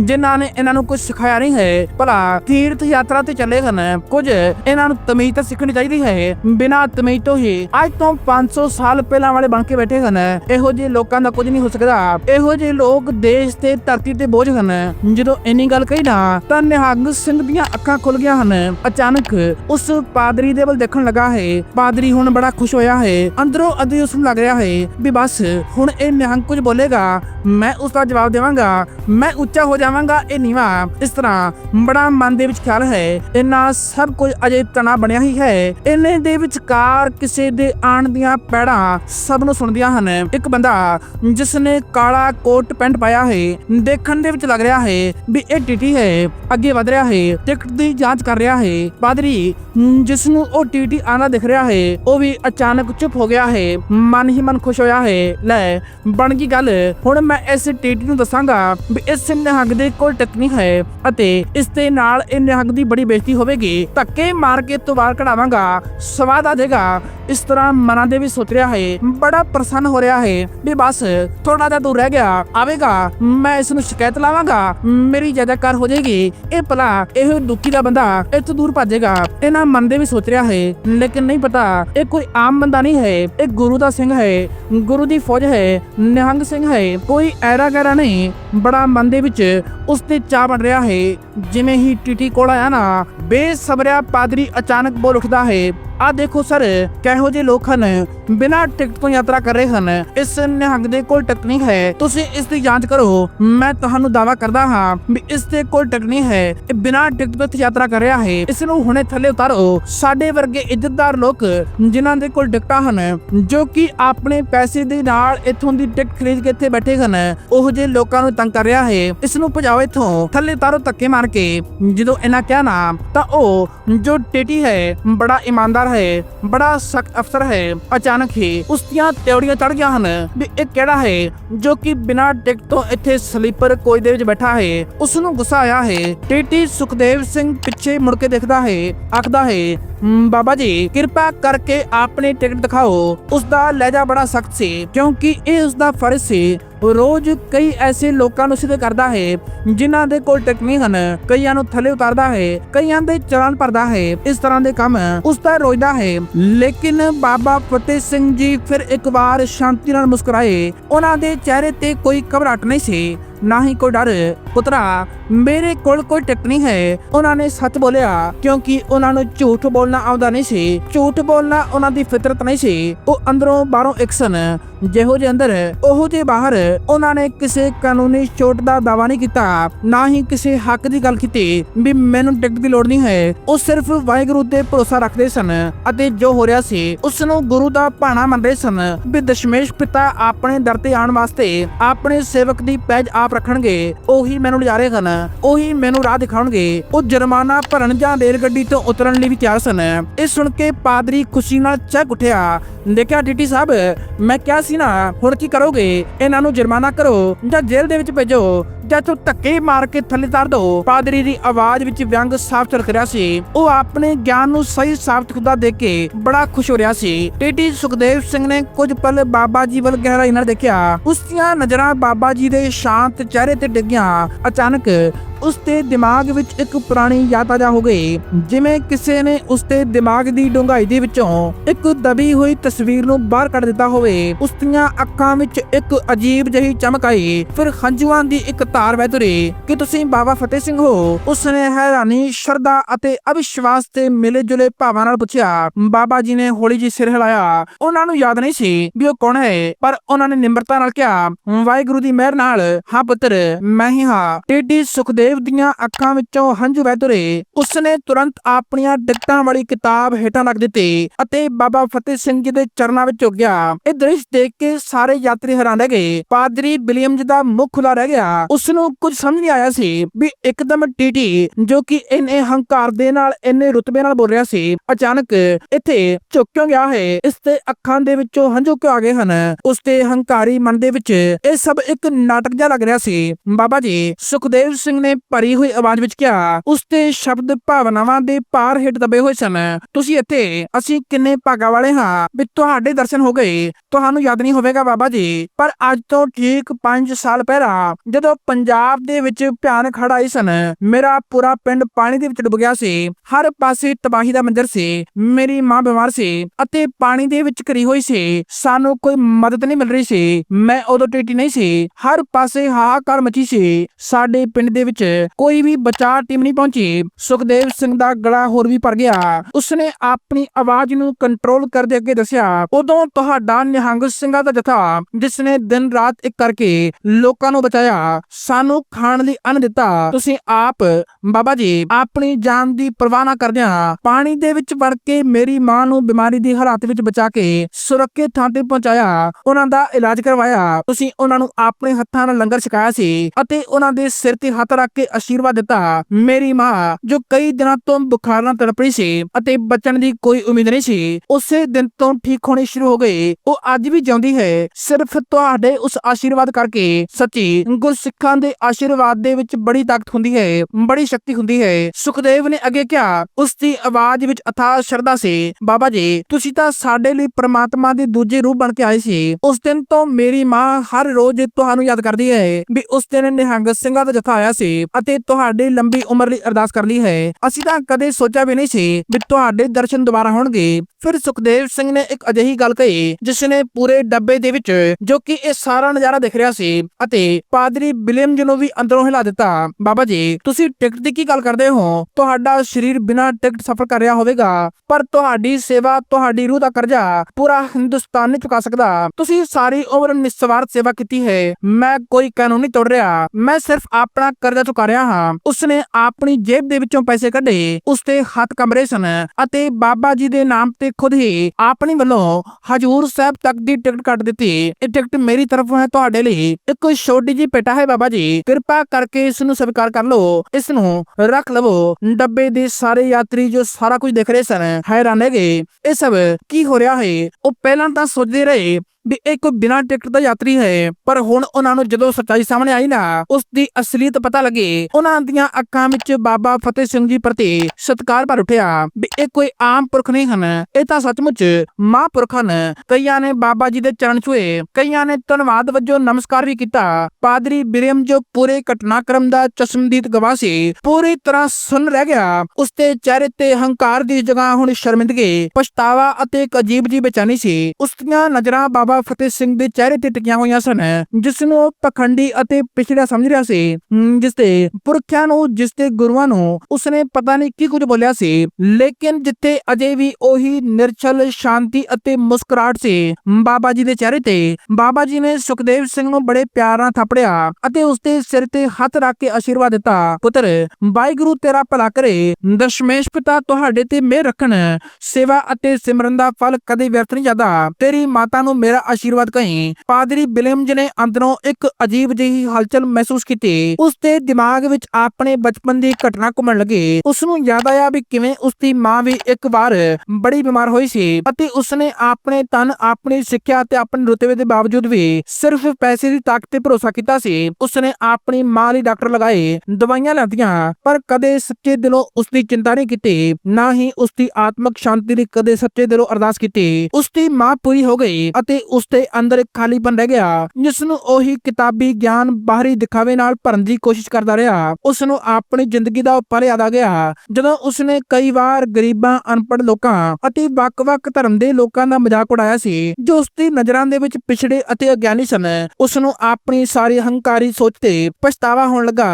ਜਿਨ੍ਹਾਂ ਨੇ ਇਹਨਾਂ ਨੂੰ ਕੁਝ ਸਿਖਾਇਆ ਨਹੀਂ ਹੈ। ਭਲਾ ਤੀਰਥ ਯਾਤਰਾ ਤੇ ਚੱਲੇ ਹਨ। ਕੁਝ ਇਹਨਾਂ ਨੂੰ ਤਮੀਜ਼ ਤਾਂ ਸਿੱਖਣੀ ਚਾਹੀਦੀ ਹੈ। ਬਿਨਾਂ ਤਮੀਜ਼ ਤੋਂ ਹੀ ਅੱਜ ਤੋਂ 500 ਸਾਲ ਪਹਿਲਾਂ ਵਾਲੇ ਬਣ ਕੇ ਬੈਠੇ ਹਨ। ਇਹੋ ਜਿਹੇ ਲੋਕਾਂ ਦਾ ਕੁਝ ਨਹੀਂ ਹੋ ਸਕਦਾ। ਇਹੋ ਜਿਹੇ ਲੋਕ ਦੇਸ਼ ਤੇ ਧਰਤੀ ਤੇ ਬੋਝ ਹਨ। ਜਦੋਂ ਇੰਨੀ ਗੱਲ ਕਹੀ ਨਾ, ਤਾਂ ਨਿਹੰਗ ਸਿੰਘ ਦੀਆਂ ਅੱਖਾਂ ਖੁੱਲ ਗਈਆਂ ਹਨ। ਅਚਾਨਕ ਉਸ ਪਾਦਰੀ ਦੇ ਵੱਲ ਦੇਖਣ ਲੱਗਾ ਹੈ। ਪਾਦਰੀ ਹੁਣ ਬੜਾ ਖੁਸ਼ ਹੋਇਆ ਹੈ। ਅੰਦਰੋਂ ਅਦੀ ਉਸ ਨੂੰ ਲੱਗ ਰਿਹਾ ਹੈ, ਵੀ ਬਸ ਹੁਣ ਇਹ ਨਿਹੰਗ ਕੁਝ ਬੋਲੇਗਾ, ਮੈਂ ਉਸ ਦਾ ਜਵਾਬ ਦੇਵਾਂਗਾ, ਮੈਂ ਉੱਚਾ ਹੋ ਜਾਵਾਂਗਾ, ਇਹ ਨੀਵਾ। ਇਸ ਤਰ੍ਹਾਂ ਬੜਾ ਮਨ ਦੇ ਵਿੱਚ ਖਿਆਲ ਹੈ ਇਹਨਾਂ ਸਭ ਕੁਝ ਅਜੇ ਤਣਾ ਬਣਿਆ ਹੀ ਹੈ। ਇਹਨੇ ਦੇ ਵਿਚਕਾਰ ਕਿਸੇ ਦੇ ਆਣ ਦੀਆਂ ਪੈੜਾਂ ਸਭ ਨੂੰ ਸੁਣਦੀਆਂ ਹਨ। ਇੱਕ ਬੰਦਾ ਜਿਸ ਨੇ ਕਾਲਾ ਕੋਟ ਪੈਂਟ ਪਾਇਆ ਹੈ, ਦੇਖਣ ਦੇ ਵਿੱਚ ਲੱਗ ਰਿਹਾ ਹੈ ਵੀ ਇਹ ਟੀਟੀ ਹੈ, ਅੱਗੇ ਵਧ ਰਿਹਾ ਹੈ, ਟਿਕਟ ਦੀ ਜਾਂਚ ਕਰ ਰਿਹਾ ਹੈ। ਪਾਦਰੀ ਜਿਸ ਨੂੰ ਉਹ ਟੀਟੀ ਆਣਾ ਦਿਖ ਰਿਹਾ ਹੈ, ਉਹ ਵੀ ਅਚਾਨਕ ਚੁੱਪ ਹੋ ਗਿਆ ਹੈ, ਮਨ ਹੀ ਮਨ ਖੁਸ਼ ਹੋਇਆ ਹੈ। ਲੈ, ਬਣ ਗਈ ਗੱਲ। ਹੁਣ ਮੈਂ ਇਸ ਟੀਟੀ ਨੂੰ ਦੱਸਾਂਗਾ ਵੀ ਇਸ ਨਿਹੰਗ ਦੇ ਕੋਲ ਟੈਕਨੀਕ ਹੈ ਅਤੇ ਇਸ ਦੇ ਨਾਲ ਇਹ ਨਿਹੰਗ ਦੀ ਬੜੀ ਬੇਇੱਜ਼ਤੀ ਹੋਵੇਗੀ। ਧੱਕੇ ਮਾਰ ਕੇ ਤੋਂ ਕਢਾਵਾਂਗਾ, ਸਵਾਦ ਆ ਜਾਏਗਾ। ਇਸ ਤਰ੍ਹਾਂ ਮਨਾਂ ਦੇ ਵੀ ਸੋਚ ਰਿਹਾ ਹੈ ਬੜਾ ਪ੍ਰਸੰਨ ਹੋ ਰਿਹਾ ਹੈ ਵੀ ਬਸ ਥੋੜਾ ਜਿਹਾ ਦੂਰ ਰਹਿ ਗਿਆ। ਆਵੇਗਾ, ਮੈਂ ਇਸ ਨੂੰ ਸ਼ਿਕਾਇਤ ਲਾਵਾਂਗਾ, ਮੇਰੀ ਜੈਦਾਕਾਰ ਹੋ ਜਾਏਗੀ। ਇਹ ਭਲਾ ਇਹ ਦੁਖੀ ਦਾ ਬੰਦਾ ਇੱਥੋਂ ਦੂਰ ਭੱਜੇਗਾ। ਇਹਨਾਂ ਮਨ ਦੇ ਵੀ ਸੋਚ ਰਿਹਾ ਹੈ ਲੇਕਿਨ ਨਹੀਂ ਪਤਾ, ਇਹ ਕੋਈ ਆਮ ਬੰਦਾ ਨਹੀਂ ਹੈ। ਇਹ ਗੁਰੂ ਦਾ ਸਿੰਘ ਹੈ। ਗੁਰੂ ਦੀ ਫੌਜ ਹੈ, ਨਿਹੰਗ ਸਿੰਘ ਹੈ। ਕੋਈ ਐਰਾ ਗੈਰਾ ਨਹੀਂ, ਬੜਾ ਮਨ ਦੇ ਵਿੱਚ ਉਸ ਤੇ ਚਾਹ ਬਣ ਰਿਹਾ ਹੈ। ਜਿਵੇਂ ਹੀ ਟਿਟੀ ਕੋਲ ਆਇਆ ਨਾ, ਬੇਸਬਰਿਆ ਪਾਦਰੀ ਅਚਾਨਕ ਬੋਲ ਉੱਠਦਾ ਹੈ ਆ ਦੇਖੋ ਸਰ, ਕਿਹੋ ਜਿਹੇ ਲੋਕ ਹਨ, ਬਿਨਾਂ ਟਿਕਟ ਤੋਂ ਯਾਤਰਾ ਕਰ ਰਹੇ ਹਨ। ਇਸ ਨਿਹੰਗ ਦੇ ਕੋਲ ਟੈਕਨੀਕ ਹੈ। ਤੁਸੀਂ ਇਸ ਦੀ ਜਾਂਚ ਕਰੋ। ਮੈਂ ਤੁਹਾਨੂੰ ਦਾਵਾ ਕਰਦਾ ਹਾਂ ਵੀ ਇਸ ਦੇ ਕੋਲ ਟੈਕਨੀਕ ਹੈ। ਇਹ ਬਿਨਾਂ ਟਿਕਟ ਤੋਂ ਯਾਤਰਾ ਕਰ ਰਿਹਾ ਹੈ। ਇਸ ਨੂੰ ਹੁਣੇ ਥੱਲੇ ਉਤਾਰੋ। ਸਾਡੇ ਵਰਗੇ ਇੱਜ਼ਤਦਾਰ ਲੋਕ, ਜਿਨ੍ਹਾਂ ਦੇ ਕੋਲ ਟਿਕਟਾਂ ਹਨ, ਜੋ ਕਿ ਆਪਣੇ ਪੈਸੇ ਦੇ ਨਾਲ ਇੱਥੋਂ ਦੀ ਟਿਕਟ ਖਰੀਦ ਕੇ ਇੱਥੇ ਬੈਠੇ ਹਨ, ਉਹ ਜਿਹੇ ਲੋਕਾਂ ਨੂੰ ਤੰਗ ਕਰ ਰਿਹਾ ਹੈ। ਇਸ ਨੂੰ ਭਜਾਓ ਇੱਥੋਂ। ਥੱਲੇ ਉਤਾਰੋ ਧੱਕੇ ਮਾਰ ਕੇ। ਜਦੋਂ ਇਹਨਾਂ ਕਿਹਾ ਨਾ, ਤਾਂ ਉਹ ਜੋ ਟੇਟੀ ਹੈ, ਬੜਾ ਇਮਾਨਦਾਰ ਹੈ। ਬੜਾ ਸਖਤ ਅਫਸਰ ਹੈ। ਅਚਾਨਕ ਹੀ ਉਸ ਦੀਆਂ ਤਿਉੜੀਆਂ ਚੜ ਗਿਆ ਹਨ ਵੀ ਇਹ ਕਿਹੜਾ ਹੈ, ਜੋ ਕਿ ਬਿਨਾਂ ਟਿਕਟ ਤੋਂ ਇੱਥੇ ਸਲੀਪਰ ਕੋਈ ਦੇ ਵਿੱਚ ਬੈਠਾ ਹੈ। ਉਸ ਨੂੰ ਗੁੱਸਾ ਆਇਆ ਹੈ। ਟੇਟੀ ਸੁਖਦੇਵ ਸਿੰਘ ਪਿੱਛੇ ਮੁੜ ਕੇ ਦੇਖਦਾ ਹੈ। ਆਖਦਾ ਹੈ ਬਾਬਾ ਜੀ, ਕਿਰਪਾ ਕਰਕੇ ਆਪਣੀ ਟਿਕਟ ਦਿਖਾਓ। ਉਸ ਦਾ ਲਹਿਜਾ ਬੜਾ ਸਖਤ ਸੀ, ਕਿਉਂਕਿ ਇਹ ਉਸ ਦਾ ਫਰਜ਼ ਸੀ ਰੋਜ਼ ਕਈ ਐਸੇ ਲੋਕਾਂ ਨੂੰ ਸਿੱਧ ਕਰਦਾ ਹੈ, ਜਿਨ੍ਹਾਂ ਦੇ ਕੋਲ ਟੈਕਨੀਕ ਹਨ, ਕਈਆਂ ਨੂੰ ਥੱਲੇ ਉਤਾਰਦਾ ਹੈ, ਕਈਆਂ ਦੇ ਚਲਾਨ ਭਰਦਾ ਹੈ, ਇਸ ਤਰ੍ਹਾਂ ਦੇ ਕੰਮ ਉਸ ਦਾ ਰੋਜ਼ ਦਾ ਹੈ। ਲੇਕਿਨ ਬਾਬਾ ਫਤਿਹ ਸਿੰਘ ਜੀ ਫਿਰ ਇੱਕ ਵਾਰ ਸ਼ਾਂਤੀ ਨਾਲ ਮੁਸਕਰਾਏ, ਉਹਨਾਂ ਦੇ ਚਿਹਰੇ ਤੇ ਕੋਈ ਘਬਰਾਹਟ ਨਹੀਂ ਸੀ, ਨਾ ਹੀ ਕੋਈ ਡਰ। ਪੁੱਤਰਾ, ਮੇਰੇ ਕੋਲ ਕੋਈ ਟੈਕਨੀਕ ਹੈ, ਉਹਨਾਂ ਨੇ ਸੱਚ ਬੋਲਿਆ, ਕਿਉਂਕਿ ਉਹਨਾਂ ਨੂੰ ਝੂਠ ਬੋਲਣਾ ਆਉਂਦਾ ਨਹੀਂ ਸੀ। ਝੂਠ ਬੋਲਣਾ ਉਹਨਾਂ ਦੀ ਫਿਤਰਤ ਨਹੀਂ ਸੀ। ਉਹ ਅੰਦਰੋਂ ਬਾਹਰੋਂ ਇੱਕ ਸਨ। ਜਿਹੋ ਜਿਹੇ ਅੰਦਰ, ਉਹੋ ਜਿਹੇ ਬਾਹਰ, ਉਹਨਾਂ ਨੇ ਕਿਸੇ ਕਾਨੂੰਨੀ ਛੋਟ ਦਾ ਦਾਵਾ ਨਹੀਂ ਕੀਤਾ, ਨਾ ਹੀ ਕਿਸੇ ਹੱਕ ਦੀ ਗੱਲ ਕੀਤੀ ਵੀ ਮੈਨੂੰ ਟਿਕਟ ਦੀ ਲੋੜ ਨਹੀਂ ਹੈ। ਉਹ ਸਿਰਫ ਵਾਹਿਗੁਰੂ ਤੇ ਭਰੋਸਾ ਰੱਖਦੇ ਸਨ ਅਤੇ ਜੋ ਹੋ ਰਿਹਾ ਸੀ ਉਸ ਨੂੰ ਗੁਰੂ ਦਾ ਭਾਣਾ ਮੰਨਦੇ ਸਨ ਵੀ ਦਸ਼ਮੇਸ਼ ਪਿਤਾ ਆਪਣੇ ਦਰ ਤੇ ਆਉਣ ਵਾਸਤੇ ਆਪਣੇ ਸੇਵਕ ਦੀ ਪੈਜ ਆਪ ਰੱਖਣਗੇ, ਉਹੀ ਮੈਨੂੰ ਲਿਜਾ ਰਹੇ ਹਨ ਉਹੀ ਮੈਨੂੰ ਰਾਹ ਦਿਖਾਉਣਗੇ। ਉਹ ਜੁਰਮਾਨਾ ਭਰਨ ਜਾਂ ਰੇਲ ਗੱਡੀ ਤੋਂ ਉਤਰਨ ਲਈ ਵੀ ਤਿਆਰ ਸਨ। ਇਹ ਸੁਣ ਕੇ ਪਾਦਰੀ ਖੁਸ਼ੀ ਨਾਲ ਚੱਕ ਉੱਠਿਆ। ਦੇਖਿਆ ਡੀਟੀ ਸਾਹਿਬ, ਮੈਂ ਕਿਹਾ ਤੁਸੀਂ ਨਾ ਹੁਣ ਕੀ ਕਰੋਗੇ? ਇਹਨਾਂ ਨੂੰ ਜੁਰਮਾਨਾ ਕਰੋ ਜਾਂ ਜੇਲ੍ਹ ਦੇ ਵਿੱਚ ਭੇਜੋ। ਜਾਂ ਤੂੰ ਧੱਕੇ ਮਾਰ ਕੇ ਥੱਲੇ ਤਾਰ ਦੋ ਪਾਦਰੀ ਦੀ ਆਵਾਜ਼ ਵਿੱਚ ਵਿਅੰਗ ਸਾਫ਼ ਝਲਕ ਰਿਹਾ ਸੀ। ਉਹ ਆਪਣੇ ਗਿਆਨ ਨੂੰ ਸਹੀ ਸਾਬਤ ਖੁਦਾ ਦੇਖ ਕੇ ਬੜਾ ਖੁਸ਼ ਹੋ ਰਿਹਾ ਸੀ। ਟੀਟੀ ਸੁਖਦੇਵ ਸਿੰਘ ਨੇ ਕੁਝ ਪਲ ਬਾਬਾ ਜੀ ਵੱਲ ਗਹਿਰਾਈ ਨਾਲ ਦੇਖਿਆ। ਉਸ ਦੀਆਂ ਨਜ਼ਰਾਂ ਬਾਬਾ ਜੀ ਦੇ ਸ਼ਾਂਤ ਚਿਹਰੇ ਤੇ ਡਿੱਗੀਆਂ। ਅਚਾਨਕ ਉਸ ਦੇ ਦਿਮਾਗ ਵਿੱਚ ਇੱਕ ਪੁਰਾਣੀ ਯਾਦ ਤਾਜ਼ਾ ਹੋ ਗਈ। ਜਿਵੇਂ ਕਿਸੇ ਨੇ ਉਸ ਦੇ ਦਿਮਾਗ ਦੀ ਡੂੰਘਾਈ ਦੇ ਵਿੱਚੋਂ ਇੱਕ ਦਬੀ ਹੋਈ ਤਸਵੀਰ ਨੂੰ ਬਾਹਰ ਕੱਢ ਦਿੱਤਾ ਹੋਵੇ। ਉਸ ਦੀਆਂ ਅੱਖਾਂ ਵਿੱਚ ਇੱਕ ਅਜੀਬ ਜਿਹੀ ਚਮਕ ਆਈ। ਫਿਰ ਹੰਝੂਆਂ ਦੀ ਇੱਕ ਧਾਰ ਵਹਿ ਤੁਰੀ ਕਿ ਤੁਸੀਂ ਬਾਬਾ ਫਤਿਹ ਸਿੰਘ ਹੋ। ਉਸ ਨੇ ਹੈਰਾਨੀ, ਸ਼ਰਧਾ ਅਤੇ ਅਵਿਸ਼ਵਾਸ ਤੇ ਮਿਲੇ ਜੁਲੇ ਭਾਵਾਂ ਨਾਲ ਪੁੱਛਿਆ, ਬਾਬਾ ਜੀ ਨੇ ਹੌਲੀ ਜਿਹੀ ਸਿਰ ਹਿਲਾਇਆ। ਉਹਨਾਂ ਨੂੰ ਯਾਦ ਨਹੀਂ ਸੀ ਵੀ ਉਹ ਕੌਣ ਹੈ, ਪਰ ਉਹਨਾਂ ਨੇ ਨਿਮਰਤਾ ਨਾਲ ਕਿਹਾ, ਵਾਹਿਗੁਰੂ ਦੀ ਮਿਹਰ ਨਾਲ। ਹਾਂ ਪੁੱਤਰ, ਮੈਂ ਹੀ ਹਾਂ। ਟੇਡੀ ਸੁਖਦੇਵ ਦੀਆਂ ਅੱਖਾਂ ਵਿੱਚੋਂ ਹੰਝੂ ਵਹਿ ਤੁਰੇ ਉਸਨੇ ਤੁਰੰਤ ਆਪਣੀਆਂ ਡਿਕਟਾਂ ਵਾਲੀ ਕਿਤਾਬ ਹੇਠਾਂ ਰੱਖ ਦਿੱਤੀ ਅਤੇ ਬਾਬਾ ਫਤਿਹ ਸਿੰਘ ਜੀ ਦੇ ਚਰਨਾਂ ਵਿੱਚ ਝੁਕ ਗਿਆ ਇਹ ਦ੍ਰਿਸ਼ ਦੇਖ ਕੇ ਸਾਰੇ ਯਾਤਰੀ ਹੈਰਾਨ ਰਹਿ ਗਏ। ਪਾਦਰੀ ਵਿਲੀਅਮ ਜੀ ਦਾ ਮੁੱਖ ਖੁੱਲਾ ਰਹਿ ਗਿਆ। ਉਸ ਨੂੰ ਕੁਝ ਸਮਝ ਨਹੀਂ ਆਇਆ ਸੀ ਵੀ ਇੱਕਦਮ ਟੀਟੀ, ਜੋ ਕਿ ਇੰਨੇ ਹੰਕਾਰ ਦੇ ਨਾਲ, ਇੰਨੇ ਰੁਤਬੇ ਨਾਲ ਬੋਲ ਰਿਹਾ ਸੀ, ਅਚਾਨਕ ਇੱਥੇ ਝੁਕ ਕਿਉਂ ਗਿਆ ਹੈ। ਇਸ ਦੇ ਅੱਖਾਂ ਦੇ ਵਿੱਚੋਂ ਹੰਝੂ ਕਿਉਂ ਆ ਗਏ ਹਨ? ਉਸ ਦੇ ਹੰਕਾਰੀ ਮਨ ਦੇ ਵਿੱਚ ਇਹ ਸਭ ਇੱਕ ਨਾਟਕ ਜਿਹਾ ਲੱਗ ਰਿਹਾ ਸੀ। ਬਾਬਾ ਜੀ, ਸੁਖਦੇਵ ਸਿੰਘ ਨੇ ਭਰੀ ਹੋਈ ਆਵਾਜ਼ ਵਿੱਚ ਕਿਹਾ, ਉਸ ਦੇ ਸ਼ਬਦ ਭਾਵਨਾਵਾਂ ਦੇ ਪਾਰ ਹੇਠ ਦਬੇ ਹੋਏ ਸਨ। ਤੁਸੀਂ ਇੱਥੇ, ਅਸੀਂ ਕਿੰਨੇ ਭਾਗਾ ਵਾਲੇ ਹਾਂ ਵੀ ਤੁਹਾਡੇ ਦਰਸ਼ਨ ਹੋ ਗਏ। ਤੁਹਾਨੂੰ ਯਾਦ ਨਹੀਂ ਹੋਵੇਗਾ ਬਾਬਾ ਜੀ, ਪਰ ਅੱਜ ਤੋਂ ਠੀਕ 5 ਸਾਲ ਪਹਿਲਾਂ ਜਦੋਂ ਪੰਜਾਬ ਦੇ ਵਿੱਚ ਭਿਆਨਕ ਹੜ੍ਹ ਆਏ ਸਨ। ਮੇਰਾ ਪੂਰਾ ਪਿੰਡ ਪਾਣੀ ਦੇ ਵਿੱਚ ਡੁੱਬ ਗਿਆ ਸੀ। ਹਰ ਪਾਸੇ ਤਬਾਹੀ ਦਾ ਮੰਜ਼ਰ ਸੀ। ਮੇਰੀ ਮਾਂ ਬਿਮਾਰ ਸੀ ਅਤੇ ਪਾਣੀ ਦੇ ਵਿੱਚ ਘਰੀ ਹੋਈ ਸੀ। ਸਾਨੂੰ ਕੋਈ ਮਦਦ ਨਹੀਂ ਮਿਲ ਰਹੀ ਸੀ। ਮੈਂ ਉਦੋਂ ਟੇਟੀ ਨਹੀਂ ਸੀ। ਹਰ ਪਾਸੇ ਹਾਹਾਕਾਰ ਮਚੀ ਸੀ। ਸਾਡੇ ਪਿੰਡ ਦੇ ਵਿੱਚ ਕੋਈ ਵੀ ਬਚਾਅ ਟੀਮ ਨਹੀਂ ਪਹੁੰਚੀ। ਸੁਖਦੇਵ ਸਿੰਘ ਦਾ ਗਲਾ ਹੋਰ ਵੀ ਭਰ ਗਿਆ। ਉਸਨੇ ਆਪਣੀ ਆਵਾਜ਼ ਨੂੰ ਕੰਟਰੋਲ ਕਰਦੇ ਅੱਗੇ ਦੱਸਿਆ, ਉਦੋਂ ਤੁਹਾਡਾ ਨਿਹੰਗ ਸਿੰਘਾਂ ਦਾ ਜਥਾ ਜਿਸ ਨੇ ਦਿਨ ਰਾਤ ਇੱਕ ਕਰਕੇ ਲੋਕਾਂ ਨੂੰ ਬਚਾਇਆ ਸਾਨੂੰ ਖਾਣ ਲਈ ਅੰਨ ਦਿੱਤਾ। ਤੁਸੀਂ ਆਪ, ਬਾਬਾ ਜੀ, ਆਪਣੀ ਜਾਨ ਦੀ ਪਰਵਾਹ ਨਾ ਕਰਦਿਆਂ ਪਾਣੀ ਦੇ ਵਿੱਚ ਵੜ ਕੇ ਮੇਰੀ ਮਾਂ ਨੂੰ ਬਿਮਾਰੀ ਦੀ ਹਾਲਾਤ ਵਿੱਚ ਬਚਾ ਕੇ ਸੁਰੱਖਿਅਤ ਥਾਂ ਤੇ ਪਹੁੰਚਾਇਆ। ਉਹਨਾਂ ਦਾ ਇਲਾਜ ਕਰਵਾਇਆ। ਤੁਸੀਂ ਉਹਨਾਂ ਨੂੰ ਆਪਣੇ ਹੱਥਾਂ ਨਾਲ ਲੰਗਰ ਛਕਾਇਆ ਸੀ ਅਤੇ ਉਹਨਾਂ ਦੇ ਸਿਰ ਤੇ ਹੱਥ ਰੱਖ ਕੇ ਆਸ਼ੀਰਵਾਦ ਦਿੱਤਾ। ਮੇਰੀ ਮਾਂ, ਜੋ ਕਈ ਦਿਨਾਂ ਤੋਂ ਬੁਖਾਰ ਨਾਲ ਤੜਪ ਰਹੀ ਸੀ ਅਤੇ ਬਚਣ ਦੀ ਕੋਈ ਉਮੀਦ ਨਹੀਂ ਸੀ, ਉਸੇ ਦਿਨ ਤੋਂ ਠੀਕ ਹੋਣੀ ਸ਼ੁਰੂ ਹੋ ਗਈ। ਉਹ ਅੱਜ ਵੀ ਜਿਉਂਦੀ ਹੈ। ਸਿਰਫ ਤੁਹਾਡੇ ਉਸ ਆਸ਼ੀਰਵਾਦ ਕਰਕੇ ਸੱਚੀ ਗੁਰਸਿੱਖਾਂ ਦੇ ਆਸ਼ੀਰਵਾਦ ਦੇ ਵਿੱਚ ਬੜੀ ਤਾਕਤ ਹੁੰਦੀ ਹੈ, ਬੜੀ ਸ਼ਕਤੀ ਹੁੰਦੀ ਹੈ। ਸੁਖਦੇਵ ਨੇ ਅੱਗੇ ਕਿਹਾ, ਉਸ ਦੀ ਆਵਾਜ਼ ਵਿੱਚ ਅਥਾਹ ਸ਼ਰਧਾ ਸੀ। ਬਾਬਾ ਜੀ, ਤੁਸੀਂ ਤਾਂ ਸਾਡੇ ਲਈ ਪ੍ਰਮਾਤਮਾ ਦੇ ਦੂਜੇ ਰੂਪ ਬਣ ਕੇ ਆਏ ਸੀ। ਉਸ ਦਿਨ ਤੋਂ ਮੇਰੀ ਮਾਂ ਹਰ ਰੋਜ਼ ਤੁਹਾਨੂੰ ਯਾਦ ਕਰਦੀ ਹੈ ਵੀ ਉਸ ਦਿਨ ਨਿਹੰਗ ਸਿੰਘਾਂ ਦਾ ਜਥਾ ਆਇਆ ਸੀ ਅਤੇ ਤੁਹਾਡੀ ਲੰਬੀ ਉਮਰ ਲਈ ਅਰਦਾਸ ਕਰਨੀ ਹੈ। ਅਸੀਂ ਤਾਂ ਕਦੇ ਸੋਚਿਆ ਵੀ ਨਹੀਂ ਸੀ ਵੀ ਤੁਹਾਡੇ ਦਰਸ਼ਨ ਦੁਬਾਰਾ ਹੋਣਗੇ। ਫਿਰ ਸੁਖਦੇਵ ਸਿੰਘ ਨੇ ਇੱਕ ਅਜਿਹੀ ਗੱਲ ਕਹੀ ਜਿਸ ਨੇ ਪੂਰੇ ਡੱਬੇ ਦੇ ਵਿੱਚ, ਜੋ ਕਿ ਇਹ ਸਾਰਾ ਨਜ਼ਾਰਾ ਦਿਖ ਰਿਹਾ ਸੀ ਅਤੇ ਪਾਦਰੀ ਬਿਲ ਵਿਲੀਅਮ ਜੀ ਨੂੰ ਵੀ ਅੰਦਰੋਂ ਹਿਲਾ ਦਿੱਤਾ, ਬਾਬਾ ਜੀ, ਤੁਸੀਂ ਟਿਕਟ ਦੀ ਕੀ ਗੱਲ ਕਰਦੇ ਹੋ? ਤੁਹਾਡਾ ਸਰੀਰ ਬਿਨਾਂ ਟਿਕਟ ਸਫ਼ਰ ਕਰ ਰਿਹਾ ਹੋਵੇਗਾ, ਪਰ ਤੁਹਾਡੀ ਸੇਵਾ, ਤੁਹਾਡੀ ਰੂਹ ਦਾ ਕਰਜ਼ਾ ਪੂਰਾ ਹਿੰਦੁਸਤਾਨ ਨਹੀਂ ਚੁਕਾ ਸਕਦਾ। ਤੁਸੀਂ ਸਾਰੀ ਉਮਰ ਨਿਸਵਾਰਥ ਸੇਵਾ ਕੀਤੀ ਹੈ। ਮੈਂ ਕੋਈ ਕਾਨੂੰਨ ਨਹੀਂ ਤੋੜ ਰਿਹਾ। ਮੈਂ ਸਿਰਫ ਆਪਣਾ ਕਰਜ਼ਾ ਚੁਕਾ ਰਿਹਾ ਹਾਂ। ਉਸਨੇ ਆਪਣੀ ਜੇਬ ਦੇ ਵਿੱਚੋਂ ਪੈਸੇ ਕੱਢੇ ਉਸਤੇ ਹੱਥ ਕਮਰੇ ਸਨ ਅਤੇ ਬਾਬਾ ਜੀ ਦੇ ਨਾਮ ਤੇ ਖੁਦ ਹੀ ਆਪਣੀ ਵੱਲੋਂ ਹਜੂਰ ਸਾਹਿਬ ਤੱਕ ਦੀ ਟਿਕਟ ਕੱਟ ਦਿੱਤੀ। ਇਹ ਟਿਕਟ ਮੇਰੀ ਤਰਫੋਂ ਹੈ, ਤੁਹਾਡੇ ਲਈ। ਇੱਕ ਛੋਟੀ ਜੀ ਪੇਟਾ ਹੈ, ਬਾਬਾ ਜੀ, ਕਿਰਪਾ ਕਰਕੇ ਇਸ ਨੂੰ ਸਵੀਕਾਰ ਕਰ ਲਓ ਇਸ ਨੂੰ ਰੱਖ ਲਵੋ। ਡੱਬੇ ਦੇ ਸਾਰੇ ਯਾਤਰੀ ਜੋ ਸਾਰਾ ਕੁਝ ਦੇਖ ਰਹੇ ਸਨ, ਹੈਰਾਨ ਰਹਿ ਗਏ। ਇਹ ਸਭ ਕੀ ਹੋ ਰਿਹਾ ਹੈ? ਉਹ ਪਹਿਲਾਂ ਤਾਂ ਸੋਚਦੇ ਰਹੇ ਵੀ ਇਹ ਕੋਈ ਬਿਨਾਂ ਟਿਕਟ ਦਾ ਯਾਤਰੀ ਹੈ ਪਰ ਹੁਣ ਉਹਨਾਂ ਨੂੰ ਜਦੋਂ ਸੱਚਾਈ ਸਾਹਮਣੇ ਆਈ ਨਾ, ਉਸ ਦੀ ਅਸਲੀਅਤ ਪਤਾ ਲੱਗੇ। ਉਹਨਾਂ ਦੀਆਂ ਅੱਖਾਂ ਵਿੱਚ ਬਾਬਾ ਫਤਿਹ ਸਿੰਘ ਜੀ ਪ੍ਰਤੀ ਸਤਿਕਾਰ ਭਰ ਉੱਠਿਆ ਵੀ ਇਹ ਕੋਈ ਆਮ ਪੁਰਖ ਨਹੀਂ ਹਨ। ਇਹ ਤਾਂ ਸੱਚਮੁੱਚ ਮਹਾਂਪੁਰਖ ਹਨ। ਕਈਆਂ ਨੇ ਬਾਬਾ ਜੀ ਦੇ ਚਰਨ ਛੂਏ, ਕਈਆਂ ਨੇ ਧੰਨਵਾਦ ਵਜੋਂ ਨਮਸਕਾਰ ਵੀ ਕੀਤਾ। ਪਾਦਰੀ ਬਿਰਮ ਜੋ ਪੂਰੇ ਘਟਨਾਕ੍ਰਮ ਦਾ ਚਸ਼ਮਦੀਦ ਗਵਾਹ ਸੀ, ਪੂਰੀ ਤਰ੍ਹਾਂ ਸੁਣ ਰਹਿ ਗਿਆ। ਉਸ ਦੇ ਚਿਹਰੇ ਤੇ ਹੰਕਾਰ ਦੀ ਜਗ੍ਹਾ ਹੁਣ ਸ਼ਰਮਿੰਦਗੀ, ਪਛਤਾਵਾ ਅਤੇ ਇੱਕ ਅਜੀਬ ਜੀ ਬੇਚੈਨੀ ਸੀ। ਉਸ ਦੀਆਂ ਨਜ਼ਰਾਂ ਬਾਬਾ ਫਤਿਹ ਸਿੰਘ ਦੇ ਚਿਹਰੇ ਤੇ ਟਿਕੀਆਂ ਹੋਈਆਂ ਸਨ ਜਿਸ ਨੂੰ ਉਹ ਪਖੰਡੀ ਅਤੇ ਪਿਛੜਿਆ ਸਮਝ ਰਿਹਾ ਸੀ ਜਿਸ ਦੇ ਪੁਰਖਿਆਂ ਨੂੰ ਜਿਸ ਦੇ ਗੁਰੂਆਂ ਨੂੰ ਉਸਨੇ ਪਤਾ ਨਹੀਂ ਕੀ ਕੁਝ ਬੋਲਿਆ ਸੀ, ਲੇਕਿਨ ਜਿੱਥੇ ਅਜੇ ਵੀ ਉਹੀ ਨਿਰਛਲ, ਸ਼ਾਂਤੀ ਅਤੇ ਮੁਸਕਰਾਹਟ ਸੀ, ਬਾਬਾ ਜੀ ਦੇ ਚਿਹਰੇ ਤੇ, ਬਾਬਾ ਜੀ ਨੇ ਸੁਖਦੇਵ ਸਿੰਘ ਨੂੰ ਬੜੇ ਪਿਆਰ ਨਾਲ ਥਾਪੜਿਆ ਅਤੇ ਉਸ ਦੇ ਸਿਰ ਤੇ ਹੱਥ ਰੱਖ ਕੇ ਆਸ਼ੀਰਵਾਦ ਦਿੱਤਾ, ਪੁੱਤਰ, ਵਾਹਿਗੁਰੂ ਤੇਰਾ ਭਲਾ ਕਰੇ, ਦਸ਼ਮੇਸ਼ ਪਿਤਾ ਤੁਹਾਡੇ ਤੇ ਮਿਹਰ ਰੱਖਣ, ਸੇਵਾ ਅਤੇ ਸਿਮਰਨ ਦਾ ਫਲ ਕਦੇ ਵਿਅਰਥ ਨਹੀਂ ਜਾਂਦਾ, ਤੇਰੀ ਮਾਤਾ ਨੂੰ ਮੇਰਾ ਆਸ਼ੀਰਵਾਦ ਕਹੀਂ। ਪਾਦਰੀ ਬਿਲਮ ਨੇ ਅੰਦਰੋਂ ਇੱਕ ਅਜੀਬ ਜਿਹੀ ਹਲਚਲ ਮਹਿਸੂਸ ਕੀਤੀ। ਉਸ ਦੇ ਦਿਮਾਗ ਵਿੱਚ ਆਪਣੇ ਬਚਪਨ ਦੀ ਘਟਨਾ ਘੁੰਮਣ ਲੱਗੀ। ਉਸ ਨੂੰ ਯਾਦ ਆਇਆ ਵੀ ਕਿਵੇਂ ਉਸ ਦੀ ਮਾਂ ਵੀ ਇੱਕ ਵਾਰ ਬੜੀ ਬਿਮਾਰ ਹੋਈ ਸੀ ਅਤੇ ਉਸਨੇ ਆਪਣੇ ਤਨ, ਆਪਣੀ ਸਿੱਖਿਆ ਤੇ ਆਪਣੇ ਰੁਤਬੇ ਦੇ ਬਾਵਜੂਦ ਵੀ ਸਿਰਫ ਪੈਸੇ ਦੀ ਤਾਕਤ ਤੇ ਭਰੋਸਾ ਕੀਤਾ ਸੀ। ਉਸਨੇ ਆਪਣੀ ਮਾਂ ਲਈ ਡਾਕਟਰ ਲਗਾਏ, ਦਵਾਈਆਂ ਲੈਂਦੀਆਂ ਪਰ ਕਦੇ ਸੱਚੇ ਦਿਲੋਂ ਉਸ ਦੀ ਚਿੰਤਾ ਨਹੀਂ ਕੀਤੀ, ਨਾ ਹੀ ਉਸ ਦੀ ਆਤਮਿਕ ਸ਼ਾਂਤੀ ਲਈ ਕਦੇ ਸੱਚੇ ਦਿਲੋਂ ਅਰਦਾਸ ਕੀਤੀ। ਉਸ ਦੀ ਮਾਂ ਪੂਰੀ ਹੋ ਗਈ ਅਤੇ ਉਸ ਦੇ ਅੰਦਰ ਇੱਕ ਖਾਲੀਪਨ ਰਹਿ ਗਿਆ ਜਿਸ ਨੂੰ ਉਹੀ ਕਿਤਾਬੀ ਗਿਆਨ ਬਾਹਰੀ ਦਿਖਾਵੇ ਨਾਲ ਭਰਨ ਦੀ ਕੋਸ਼ਿਸ਼ ਕਰਦਾ ਰਿਹਾ। ਉਸ ਨੂੰ ਆਪਣੀ ਜ਼ਿੰਦਗੀ ਦਾ ਉੱਪਰ ਯਾਦ ਆ ਗਿਆ, ਜਦੋਂ ਉਸਨੇ ਕਈ ਵਾਰ ਗਰੀਬਾਂ, ਅਨਪੜ੍ਹ ਲੋਕਾਂ ਅਤੇ ਵੱਖ-ਵੱਖ ਧਰਮ ਦੇ ਲੋਕਾਂ ਦਾ ਮਜ਼ਾਕ ਉਡਾਇਆ ਸੀ, ਜੋ ਉਸ ਦੀ ਨਜ਼ਰਾਂ ਦੇ ਵਿੱਚ ਪਿਛੜੇ ਅਤੇ ਅਗਿਆਨੀ ਸਨ। ਉਸ ਨੂੰ ਆਪਣੀ ਸਾਰੀ ਹੰਕਾਰੀ ਸੋਚ ਤੇ ਪਛਤਾਵਾ ਹੋਣ ਲੱਗਾ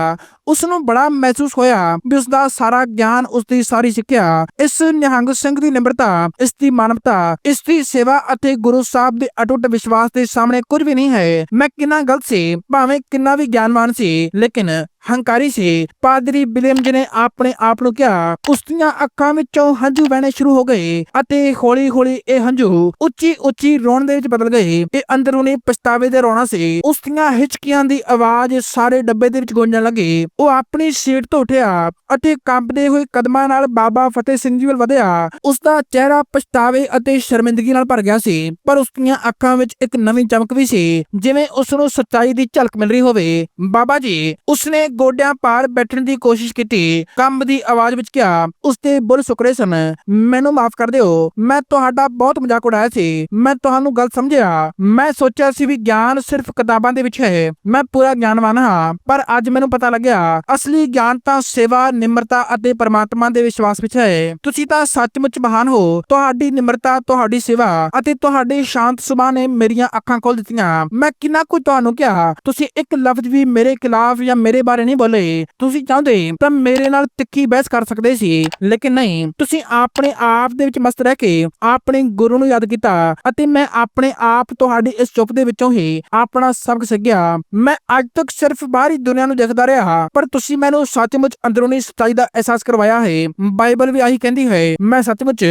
ਉਸ ਨੂੰ ਬੜਾ ਮਹਿਸੂਸ ਹੋਇਆ ਵੀ ਉਸ ਦਾ ਸਾਰਾ ਗਿਆਨ ਉਸ ਦੀ ਸਾਰੀ ਸਿੱਖਿਆ, ਇਸ ਨਿਹੰਗ ਸਿੰਘ ਦੀ ਨਿਮਰਤਾ, ਇਸ ਦੀ ਮਾਨਵਤਾ, ਇਸ ਦੀ ਸੇਵਾ ਅਤੇ ਗੁਰੂ ਸਾਹਿਬ ਦੇ ਅਟੁੱਟ ਵਿਸ਼ਵਾਸ ਦੇ ਸਾਹਮਣੇ ਕੁਝ ਵੀ ਨਹੀਂ ਹੈ। ਮੈਂ ਕਿੰਨਾ ਗਲਤ ਸੀ, ਭਾਵੇਂ ਕਿੰਨਾ ਵੀ ਗਿਆਨਵਾਨ ਸੀ, ਲੇਕਿਨ ਹੰਕਾਰੀ ਸੀ। ਪਾਦਰੀ ਬਿਲੀਅਮ ਜੀ ਨੇ ਆਪਣੇ ਆਪ ਨੂੰ ਕਿਹਾ, ਉਸ ਦੀਆਂ ਅੱਖਾਂ ਵਿੱਚੋਂ ਹੰਝੂ ਵਹਿਣੇ ਸ਼ੁਰੂ ਹੋ ਗਏ ਅਤੇ ਹੌਲੀ-ਹੌਲੀ ਇਹ ਹੰਝੂ ਉੱਚੀ-ਉੱਚੀ ਰੋਣ ਦੇ ਵਿੱਚ ਬਦਲ ਗਏ। ਇਹ ਅੰਦਰੂਨੀ ਪਛਤਾਵੇ ਦੇ ਰੋਣਾ ਸੀ। ਉਸ ਦੀਆਂ ਹਿਚਕੀਆਂ ਦੀ ਆਵਾਜ਼ ਸਾਰੇ ਡੱਬੇ ਦੇ ਵਿੱਚ ਗੂੰਜਣ ਲੱਗੀ। ਉਹ ਆਪਣੀ ਸੀਟ ਤੋਂ ਉੱਠਿਆ ਅਤੇ ਕੰਬਦੇ ਹੋਏ ਕਦਮਾਂ ਨਾਲ ਬਾਬਾ ਫਤਿਹ ਸਿੰਘ ਜੀ ਵੱਲ ਵਧਿਆ। ਉਸ ਦਾ ਚਿਹਰਾ ਪਛਤਾਵੇ ਅਤੇ ਸ਼ਰਮਿੰਦਗੀ ਨਾਲ ਭਰ ਗਿਆ ਸੀ। ਪਰ ਉਸ ਦੀਆਂ ਅੱਖਾਂ ਵਿੱਚ ਇੱਕ ਨਵੀਂ ਚਮਕ ਵੀ ਸੀ, ਜਿਵੇਂ ਉਸ ਨੂੰ ਸੱਚਾਈ ਦੀ ਝਲਕ ਮਿਲ ਰਹੀ ਹੋਵੇ। ਬਾਬਾ ਜੀ, ਉਸਨੇ ਗੋਡਿਆਂ ਪਾਰ ਬੈਠਣ ਦੀ ਕੋਸ਼ਿਸ਼ ਕੀਤੀ। ਕੰਬ ਦੀ ਆਵਾਜ਼ ਵਿੱਚ ਕਿਹਾ ਉਸ ਦੇ ਬੁੱਲ ਸੁਕਰੇ ਸਨ। ਮੈਨੂੰ ਮਾਫ ਕਰ ਦਿਓ। ਮੈਂ ਤੁਹਾਡਾ ਬਹੁਤ ਮਜ਼ਾਕ ਉਡਾਇਆ ਸੀ। ਮੈਂ ਤੁਹਾਨੂੰ ਗਲਤ ਸਮਝਿਆ। ਮੈਂ ਸੋਚਿਆ ਸੀ ਵੀ ਗਿਆਨ ਸਿਰਫ ਕਿਤਾਬਾਂ ਦੇ ਵਿੱਚ ਹੈ। ਮੈਂ ਪੂਰਾ ਗਿਆਨਵਾਨ ਹਾਂ। ਪਰ ਅੱਜ ਮੈਨੂੰ ਪਤਾ ਲੱਗਿਆ, ਅਸਲੀ ਗਿਆਨ ਤਾਂ ਸੇਵਾ, ਨਿਮਰਤਾ ਅਤੇ ਪਰਮਾਤਮਾ ਦੇ ਵਿਸ਼ਵਾਸ ਵਿੱਚ ਹੈ। ਤੁਸੀਂ ਤਾਂ ਸੱਚਮੁੱਚ ਮਹਾਨ ਹੋ। ਤੁਹਾਡੀ ਨਿਮਰਤਾ, ਤੁਹਾਡੀ ਸੇਵਾ ਅਤੇ ਤੁਹਾਡੇ ਸ਼ਾਂਤ ਸੁਭਾਅ ਨੇ ਮੇਰੀਆਂ ਅੱਖਾਂ ਖੋਲ ਦਿੱਤੀਆਂ। ਮੈਂ ਕਿੰਨਾ ਕੁ ਤੁਹਾਨੂੰ ਕਿਹਾ। ਤੁਸੀਂ ਇੱਕ ਲਫ਼ਜ਼ ਵੀ ਮੇਰੇ ਖਿਲਾਫ ਜਾਂ ਮੇਰੇ ਬਾਰੇ ਨਹੀਂ ਬੋਲੇ। ਤੁਸੀਂ ਚਾਹੁੰਦੇ ਤਾਂ ਮੇਰੇ ਨਾਲ ਤਿੱਖੀ ਬਹਿਸ ਕਰ ਸਕਦੇ ਸੀ, ਲੇਕਿਨ ਨਹੀਂ। ਤੁਸੀਂ ਆਪਣੇ ਆਪ ਦੇ ਵਿੱਚ ਮਸਤ ਰਹਿ ਕੇ ਆਪਣੇ ਗੁਰੂ ਨੂੰ ਯਾਦ ਕੀਤਾ ਅਤੇ ਮੈਂ ਆਪਣੇ ਆਪ ਤੁਹਾਡੀ ਇਸ ਚੁੱਪ ਦੇ ਵਿੱਚੋਂ ਹੀ ਆਪਣਾ ਸਬਕ ਸਿੱਖਿਆ। ਮੈਂ ਅੱਜ ਤੱਕ ਸਿਰਫ ਬਾਹਰੀ ਦੁਨੀਆ ਨੂੰ ਦੇਖਦਾ ਰਿਹਾ, ਪਰ ਤੁਸੀਂ ਮੈਨੂੰ ਸੱਚਮੁੱਚ ਅੰਦਰੂਨੀ ਸੱਚਾਈ ਦਾ ਅਹਿਸਾਸ ਕਰਵਾਇਆ ਹੈ। ਬਾਈਬਲ ਵੀ ਆਹੀ ਕਹਿੰਦੀ ਹੈ, ਮੈਂ ਸੱਚਮੁੱਚ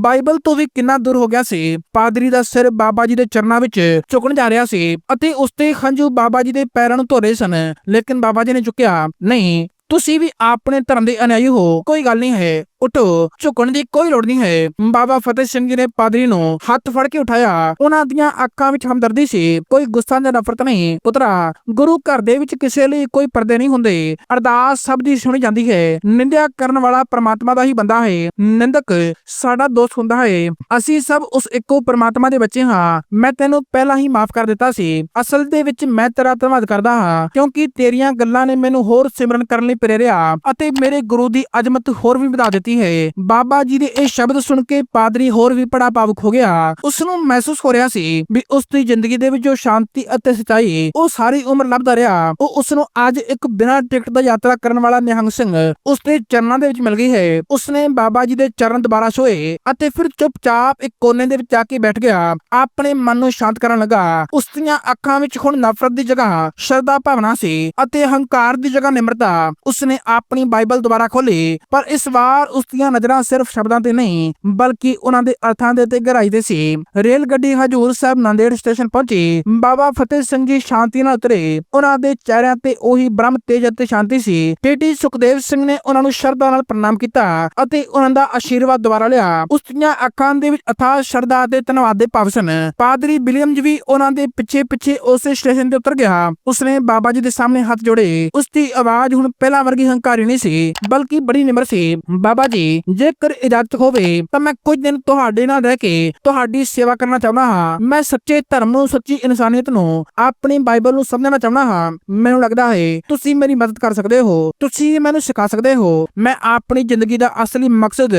ਬਾਈਬਲ ਤੋਂ ਵੀ ਕਿੰਨਾ ਦੂਰ ਹੋ ਗਿਆ ਸੀ। ਪਾਦਰੀ ਦਾ ਸਿਰ ਬਾਬਾ ਜੀ ਦੇ ਚਰਨਾਂ ਵਿੱਚ ਝੁਕਣ ਜਾ ਰਿਹਾ ਸੀ ਅਤੇ ਉਸ ਤੇ ਹੰਝੂ ਬਾਬਾ ਜੀ ਦੇ ਪੈਰਾਂ ਨੂੰ ਧੋ ਰਹੇ ਸਨ, ਲੇਕਿਨ ਬਾਬਾ ਜੀ ਨੇ ਚੁੱਕਿਆ। ਨਹੀਂ ਤੁਸੀਂ ਵੀ ਆਪਣੇ ਧਰਮ ਦੇ ਅਨੁਯਾਈ ਹੋ ਕੋਈ ਗੱਲ ਨਹੀਂ ਹੈ। ਉਠੋ, ਝੁਕਣ ਦੀ ਕੋਈ ਲੋੜ ਨਹੀਂ ਹੈ। ਬਾਬਾ ਫਤਿਹ ਸਿੰਘ ਜੀ ਨੇ ਪਾਦਰੀ ਨੂੰ ਹੱਥ ਫੜ ਕੇ ਉਠਾਇਆ। ਉਹਨਾਂ ਦੀਆਂ ਅੱਖਾਂ ਵਿੱਚ ਹਮਦਰਦੀ ਸੀ। ਕੋਈ ਗੁੱਸਾ ਜਾਂ ਨਫ਼ਰਤ ਨਹੀਂ। ਪੁੱਤਰਾ, ਗੁਰੂ ਘਰ ਦੇ ਵਿੱਚ ਕਿਸੇ ਲਈ ਕੋਈ ਪਰਦੇ ਨਹੀਂ ਹੁੰਦੇ। ਅਰਦਾਸ ਸਭ ਦੀ ਸੁਣੀ ਜਾਂਦੀ ਹੈ। ਨਿੰਦਿਆ ਕਰਨ ਵਾਲਾ ਪ੍ਰਮਾਤਮਾ ਦਾ ਹੀ ਬੰਦਾ ਹੈ। ਨਿੰਦਕ ਸਾਡਾ ਦੋਸਤ ਹੁੰਦਾ ਹੈ। ਅਸੀਂ ਸਭ ਉਸ ਇੱਕੋ ਪ੍ਰਮਾਤਮਾ ਦੇ ਬੱਚੇ ਹਾਂ। ਮੈਂ ਤੈਨੂੰ ਪਹਿਲਾਂ ਹੀ ਮਾਫ ਕਰ ਦਿੱਤਾ ਸੀ। ਅਸਲ ਦੇ ਵਿੱਚ ਮੈਂ ਤੇਰਾ ਧੰਨਵਾਦ ਕਰਦਾ ਹਾਂ। ਕਿਉਂਕਿ ਤੇਰੀਆਂ ਗੱਲਾਂ ਨੇ ਮੈਨੂੰ ਹੋਰ ਸਿਮਰਨ ਕਰਨ ਲਈ ਪ੍ਰੇਰਿਆ ਅਤੇ ਮੇਰੇ ਗੁਰੂ ਦੀ ਅਜ਼ਮਤ ਹੋਰ ਵੀ ਵਧਾ ਦਿੱਤੀ। ਹੈ। ਬਾਬਾ ਜੀ ਦੇ ਇਹ ਸ਼ਬਦ ਸੁਣ ਕੇ ਪਾਦਰੀ ਹੋਰ ਵੀ ਬੜਾ ਭਾਵੁਕ ਹੋ ਗਿਆ। ਉਸ ਨੂੰ ਮਹਿਸੂਸ ਹੋ ਰਿਹਾ ਸੀ ਵੀ ਉਸ ਦੀ ਜ਼ਿੰਦਗੀ ਦੇ ਵਿੱਚ ਜੋ ਸ਼ਾਂਤੀ ਅਤੇ ਸਚਾਈ, ਉਹ ਸਾਰੀ ਉਮਰ ਲੱਭਦਾ ਰਿਹਾ। ਉਹ ਉਸ ਨੂੰ ਅੱਜ ਇੱਕ ਬਿਨਾਂ ਟਿਕਟ ਦਾ ਯਾਤਰਾ ਕਰਨ ਵਾਲਾ ਨਿਹੰਗ ਸਿੰਘ ਉਸ ਦੇ ਚਰਨਾਂ ਦੇ ਵਿੱਚ ਮਿਲ ਗਈ ਹੈ। ਉਸਨੇ ਬਾਬਾ ਜੀ ਦੇ ਚਰਨ ਦੁਬਾਰਾ ਛੋਏ ਅਤੇ ਫਿਰ ਚੁੱਪਚਾਪ ਇੱਕ ਕੋਨੇ ਦੇ ਵਿੱਚ ਜਾ ਕੇ ਬੈਠ ਗਿਆ। ਆਪਣੇ ਮਨ ਨੂੰ ਸ਼ਾਂਤ ਕਰਨ ਲੱਗਾ। ਉਸ ਦੀਆਂ ਅੱਖਾਂ ਵਿੱਚ ਹੁਣ ਨਫ਼ਰਤ ਦੀ ਜਗ੍ਹਾ, ਸ਼ਰਧਾ ਭਾਵਨਾ ਸੀ ਅਤੇ ਹੰਕਾਰ ਦੀ ਜਗ੍ਹਾ ਨਿਮਰਤਾ ਉਸਨੇ ਆਪਣੀ ਬਾਈਬਲ ਦੁਬਾਰਾ ਖੋਲੀ ਪਰ ਇਸ ਵਾਰ ਉਸ ਦੀਆਂ ਨਜ਼ਰਾਂ ਸਿਰਫ ਸ਼ਬਦਾਂ ਤੇ ਨਹੀਂ, ਬਲਕਿ ਉਹਨਾਂ ਦੇ ਅਰਥਾਂ ਦੇ ਤੇ ਗਹਿਰਾਈ ਤੇ ਸੀ। ਰੇਲ ਗੱਡੀ ਹਜੂਰ ਸਾਹਿਬ ਨਾਂਦੇੜ ਸਟੇਸ਼ਨ ਪਹੁੰਚੀ। ਬਾਬਾ ਫਤਿਹ ਸਿੰਘ ਜੀ ਸ਼ਾਂਤੀ ਨਾਲ ਉਤਰੇ। ਉਹਨਾਂ ਦੇ ਚਿਹਰਿਆਂ ਤੇ ਉਹੀ ਬ੍ਰਹਮ, ਤੇਜ ਅਤੇ ਸ਼ਾਂਤੀ ਸੀ। ਟੇਟੀ ਸੁਖਦੇਵ ਸਿੰਘ ਨੇ ਉਹਨਾਂ ਨੂੰ ਸ਼ਰਧਾ ਨਾਲ ਪ੍ਰਣਾਮ ਕੀਤਾ ਅਤੇ ਉਹਨਾਂ ਦਾ ਆਸ਼ੀਰਵਾਦ ਦੁਬਾਰਾ ਲਿਆ। ਉਸ ਦੀਆਂ ਅੱਖਾਂ ਦੇ ਵਿੱਚ ਅਥਾਹ ਸ਼ਰਧਾ ਅਤੇ ਧੰਨਵਾਦ ਦੇ ਭਾਵ ਸਨ। ਪਾਦਰੀ ਵਿਲੀਅਮ ਜੀ ਵੀ ਉਹਨਾਂ ਦੇ ਪਿੱਛੇ ਪਿੱਛੇ ਉਸੇ ਸਟੇਸ਼ਨ ਤੇ ਉਤਰ ਗਿਆ। ਉਸਨੇ ਬਾਬਾ ਜੀ ਦੇ ਸਾਹਮਣੇ ਹੱਥ ਜੋੜੇ। ਉਸ ਦੀ ਆਵਾਜ਼ ਹੁਣ ਪਹਿਲਾਂ ਵਰਗੀ ਹੰਕਾਰੀ ਨਹੀਂ ਸੀ, ਬਲਕਿ ਬੜੀ ਨਿਮਰ ਸੀ। ਬਾਬਾ ਜੀ ਜੇਕਰ ਇਜਾਜ਼ਤ ਹੋਵੇ, ਤਾਂ ਮੈਂ ਕੁਝ ਦਿਨ ਤੁਹਾਡੇ ਨਾਲ ਰਹਿ ਕੇ ਤੁਹਾਡੀ ਸੇਵਾ ਕਰਨਾ ਚਾਹੁੰਦਾ ਹਾਂ। ਮੈਂ ਸੱਚੇ ਧਰਮ ਨੂੰ, ਸੱਚੀ ਇਨਸਾਨੀਅਤ ਨੂੰ ਆਪਣੀ ਬਾਈਬਲ ਨੂੰ ਸਮਝਣਾ ਚਾਹੁੰਦਾ ਹਾਂ। ਮੈਨੂੰ ਲੱਗਦਾ ਹੈ, ਤੁਸੀਂ ਮੇਰੀ ਮਦਦ ਕਰ ਸਕਦੇ ਹੋ। ਤੁਸੀਂ ਮੈਨੂੰ ਸਿਖਾ ਸਕਦੇ ਹੋ। ਮੈਂ ਆਪਣੀ ਜ਼ਿੰਦਗੀ ਦਾ ਅਸਲੀ ਮਕਸਦ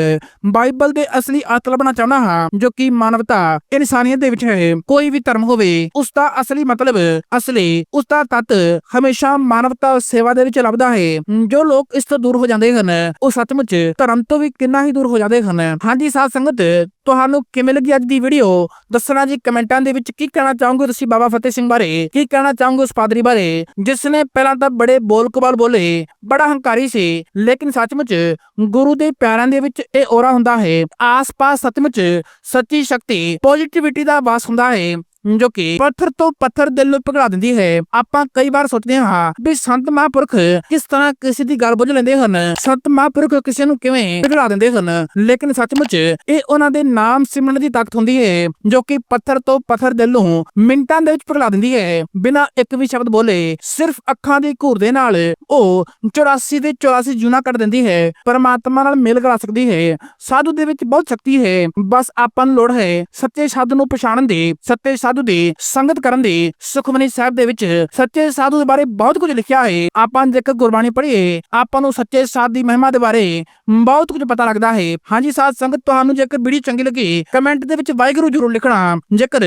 ਬਾਈਬਲ ਦੇ ਅਸਲੀ ਅਰਥ ਲੱਭਣਾ ਚਾਹੁੰਦਾ ਹਾਂ, ਜੋ ਕਿ ਮਾਨਵਤਾ, ਇਨਸਾਨੀਅਤ ਦੇ ਵਿੱਚ ਹੈ। ਕੋਈ ਵੀ ਧਰਮ ਹੋਵੇ, ਉਸ ਦਾ ਅਸਲੀ ਮਤਲਬ, ਅਸਲੀ, ਉਸ ਦਾ ਤੱਤ ਹਮੇਸ਼ਾ ਮਾਨਵਤਾ ਸੇਵਾ ਦੇ ਵਿੱਚ ਲੱਭਦਾ ਹੈ। ਜੋ ਲੋਕ ਇਸ ਤੋਂ ਦੂਰ ਹੋ ਜਾਂਦੇ ਹਨ, ਉਹ ਸੱਚਮੁੱਚ ਧਰਮ ਤੋਂ ਵੀ ਕਿੰਨਾ ਹੀ ਦੂਰ ਹੋ ਜਾਂਦੇ ਹਨ। ਹਾਂਜੀ ਸਾਧ ਸੰਗਤ, ਤੁਹਾਨੂੰ ਕਿਵੇਂ ਲੱਗੀ ਅੱਜ ਦੀ ਵੀਡੀਓ ਦੱਸਣਾ ਜੀ ਕਮੈਂਟਾਂ ਦੇ ਵਿੱਚ ਕੀ ਕਹਿਣਾ ਚਾਹੋਗੇ ਤੁਸੀਂ ਬਾਬਾ ਫਤਿਹ ਸਿੰਘ ਬਾਰੇ? ਕੀ ਕਹਿਣਾ ਚਾਹੋਗੇ ਉਸ ਪਾਦਰੀ ਬਾਰੇ? ਜਿਸ ਨੇ ਪਹਿਲਾਂ ਤਾਂ ਬੜੇ ਬੋਲ ਕਬਾਲ ਬੋਲੇ, ਬੜਾ ਹੰਕਾਰੀ ਸੀ, ਲੇਕਿਨ ਸੱਚਮੁੱਚ ਗੁਰੂ ਦੇ ਪਿਆਰਿਆਂ ਦੇ ਵਿੱਚ ਇਹ ਔਰਾ ਹੁੰਦਾ ਹੈ। ਆਸ-ਪਾਸ ਸੱਚਮੁੱਚ ਸੱਚੀ ਸ਼ਕਤੀ ਪੋਜ਼ਿਟਿਵਿਟੀ ਦਾ ਵਾਸ ਹੁੰਦਾ ਹੈ। ਜੋ ਕਿ ਪੱਥਰ ਤੋਂ ਪੱਥਰ ਦਿਲ ਨੂੰ ਪਿਘਲਾ ਦਿੰਦੀ ਹੈ। ਆਪਾਂ ਕਈ ਵਾਰ ਸੋਚਦੇ ਹਾਂ ਵੀ ਸੰਤ ਮਹਾਂਪੁਰਖ ਕਿਸ ਤਰ੍ਹਾਂ ਕਿਸੇ ਦੀ ਗੱਲ ਬੁੱਝ ਲੈਂਦੇ ਹਨ। ਸੰਤ ਮਹਾਂਪੁਰਖ ਕਿਸੇ ਨੂੰ ਕਿਵੇਂ ਪਿਘਲਾ ਦਿੰਦੇ ਹਨ। ਲੇਕਿਨ ਸੱਚਮੁੱਚ ਇਹ ਉਹਨਾਂ ਦੇ ਨਾਮ ਸਿਮਰਨ ਦੀ ਤਾਕਤ ਹੁੰਦੀ ਹੈ, ਜੋ ਕਿ ਪੱਥਰ ਤੋਂ ਪੱਥਰ ਦਿਲ ਨੂੰ ਮਿੰਟਾਂ ਦੇ ਵਿੱਚ ਪਿਘਲਾ ਦਿੰਦੀ ਹੈ। ਬਿਨਾਂ ਇੱਕ ਵੀ ਸ਼ਬਦ ਬੋਲੇ, ਸਿਰਫ ਅੱਖਾਂ ਦੇ ਘੂਰ ਦੇ ਨਾਲ ਉਹ 84 ਦੇ 84 ਜੂਨਾ ਕੱਢ ਦਿੰਦੀ ਹੈ। ਪਰਮਾਤਮਾ ਨਾਲ ਮੇਲ ਕਰਾ ਸਕਦੀ ਹੈ। ਸਾਧੂ ਦੇ ਵਿੱਚ ਬਹੁਤ ਸ਼ਕਤੀ ਹੈ। ਬਸ ਆਪਾਂ ਨੂੰ ਲੋੜ ਹੈ ਸੱਚੇ ਸਾਧੂ ਨੂੰ ਪਛਾਣਨ ਦੀ। ਸੱਚੇ ਸਾਧੂ ਦੀ ਸੰਗਤ ਕਰਨ ਦੀ ਸੁਖਮਨੀ ਸਾਹਿਬ ਦੇ ਵਿੱਚ ਸੱਚੇ ਸਾਧੂ ਦੇ ਬਾਰੇ ਬਹੁਤ ਕੁਝ ਲਿਖਿਆ ਹੈ। ਆਪਾਂ ਜੇਕਰ ਗੁਰਬਾਣੀ ਪੜ੍ਹੀਏ, ਆਪਾਂ ਨੂੰ ਸੱਚੇ ਸਾਧ ਦੀ ਮਹਿਮਾ ਦੇ ਬਾਰੇ ਬਹੁਤ ਕੁਝ ਪਤਾ ਲੱਗਦਾ ਹੈ। ਹਾਂਜੀ ਸਾਧ ਸੰਗਤ, ਤੁਹਾਨੂੰ ਜੇਕਰ ਵੀਡੀਓ ਚੰਗੀ ਲੱਗੀ, ਕਮੈਂਟ ਦੇ ਵਿੱਚ ਵਾਹਿਗੁਰੂ ਜ਼ਰੂਰ ਲਿਖਣਾ। ਜੇਕਰ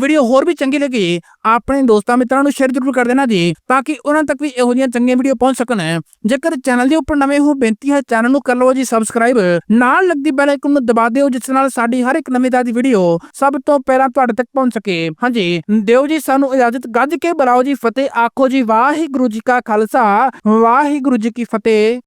ਵੀਡੀਓ ਹੋਰ ਵੀ ਚੰਗੀ ਲੱਗੀ, ਆਪਣੇ ਦੋਸਤਾਂ ਮਿੱਤਰਾਂ ਨੂੰ ਸ਼ੇਅਰ ਜ਼ਰੂਰ ਕਰ ਦੇਣਾ ਜੀ, ਤਾਂ ਕਿ ਉਹਨਾਂ ਤੱਕ ਵੀ ਇਹੋ ਜਿਹੀਆਂ ਚੰਗੀਆਂ ਵੀਡੀਓ ਪਹੁੰਚ ਸਕਣ। ਜੇਕਰ ਚੈਨਲ ਦੇ ਉੱਪਰ ਨਵੇਂ ਹੋ, ਬੇਨਤੀ ਹੈ ਚੈਨਲ ਨੂੰ ਕਰ ਲਓ ਜੀ ਸਬਸਕ੍ਰਾਈਬ ਨਾਲ ਲੱਗਦੀ ਬੈਲ ਆਈਕਨ ਨੂੰ ਦਬਾ ਦਿਓ, ਜਿਸ ਨਾਲ ਸਾਡੀ ਹਰ ਇੱਕ ਨਵੀਂ ਤਾਜ਼ੀ ਵੀਡੀਓ ਸਭ ਤੋਂ ਪਹਿਲਾਂ ਤੁਹਾਡੇ ਤੱਕ ਪਹੁੰਚ ਸਕੇ। ਹਾਂਜੀ। ਦਿਓ ਜੀ, ਸਾਨੂੰ ਇਜਾਜ਼ਤ। ਗੱਜ ਕੇ ਬੁਲਾਓ ਜੀ, ਫਤਿਹ। ਆਖੋ ਜੀ, ਵਾਹਿਗੁਰੂ ਜੀ ਕਾ ਖਾਲਸਾ, ਵਾਹਿਗੁਰੂ ਜੀ ਕੀ ਫਤਿਹ।